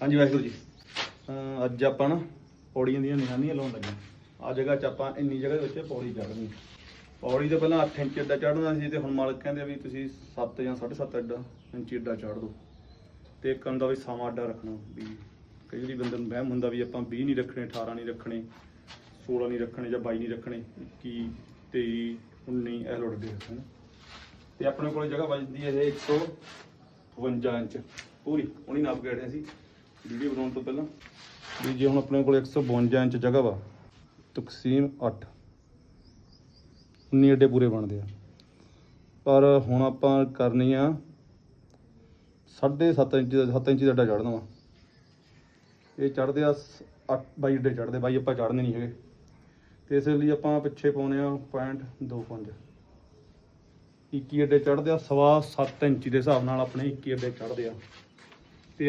ਹਾਂਜੀ ਵਾਹਿਗੁਰੂ ਜੀ। ਅਹ ਅੱਜ ਆਪਾਂ ਨਾ ਪੌੜੀਆਂ ਦੀਆਂ ਨਿਸ਼ਾਨੀਆਂ ਲਾਉਣ ਲੱਗੇ ਆ ਜਗ੍ਹਾ 'ਚ ਆਪਾਂ ਇੰਨੀ ਜਗ੍ਹਾ ਦੇ ਵਿੱਚ ਪੌੜੀ ਚੜ੍ਹਨੀ ਪੌੜੀ ਤੋਂ ਪਹਿਲਾਂ 8 ਇੰਚ ਅੱਡਾ ਚੜ੍ਹਨਾ ਸੀ ਤੇ ਹੁਣ ਮਾਲਕ ਕਹਿੰਦੇ ਵੀ ਤੁਸੀਂ 7 ਜਾਂ 7.5 ਅੱਡਾ ਇੰਚ ਅੱਡਾ ਚੜ੍ਹ ਦਿਓ। ਤੇ ਇੱਕ ਹੁੰਦਾ ਵੀ ਸਮਾਂ ਅੱਡਾ ਰੱਖਣਾ ਵੀ ਕਈ ਵਾਰੀ ਬੰਦੇ ਨੂੰ ਵਹਿਮ ਹੁੰਦਾ ਵੀ ਆਪਾਂ 20 ਨਹੀਂ ਰੱਖਣੇ 18 ਨਹੀਂ ਰੱਖਣੇ 16 ਨਹੀਂ ਰੱਖਣੇ ਜਾਂ 22 ਨਹੀਂ ਰੱਖਣੇ 21 23 19 ਇਹ ਲੋੜ ਦੇ ਰੱਖਣੇ ਤੇ ਆਪਣੇ ਕੋਲ ਜਗ੍ਹਾ ਵੱਜਦੀ ਹੈ ਇਹ 152 ਇੰਚ। ਪੂਰੀ ਉਹਨੀ ਨਾਪ ਕੇ ਅੜਿਆ ਵੀਡੀਓ ਬਣਾਉਣ ਤੋਂ ਪਹਿਲਾਂ ਵੀ ਜੇ ਹੁਣ ਆਪਣੇ ਕੋਲ 152 ਇੰਚ ਜਗ੍ਹਾ ਵਾ, ਤਕਸੀਮ 8 19 ਅੱਡੇ ਪੂਰੇ ਬਣਦੇ ਆ। ਪਰ ਹੁਣ ਆਪਾਂ ਕਰਨੀ ਆ 7.5 ਇੰਚ ਦਾ 7 ਇੰਚ ਦਾ ਅੱਡਾ ਚੜ੍ਹਨਾ ਵਾ। ਇਹ ਚੜ੍ਹਦੇ ਆ 8 22 ਅੱਡੇ ਚੜ੍ਹਦੇ, ਬਾਈ ਆਪਾਂ ਚੜ੍ਹਨੇ ਨਹੀਂ ਹੈਗੇ। ਤੇ ਇਸ ਲਈ ਆਪਾਂ ਪਿੱਛੇ ਪਾਉਨੇ ਆ 0.25 21 ਅੱਡੇ ਚੜ੍ਹਦੇ ਆ, ਸਵਾ 7 ਇੰਚ ਦੇ ਹਿਸਾਬ ਨਾਲ ਆਪਣੇ 21 ਅੱਡੇ ਚੜ੍ਹਦੇ ਆ।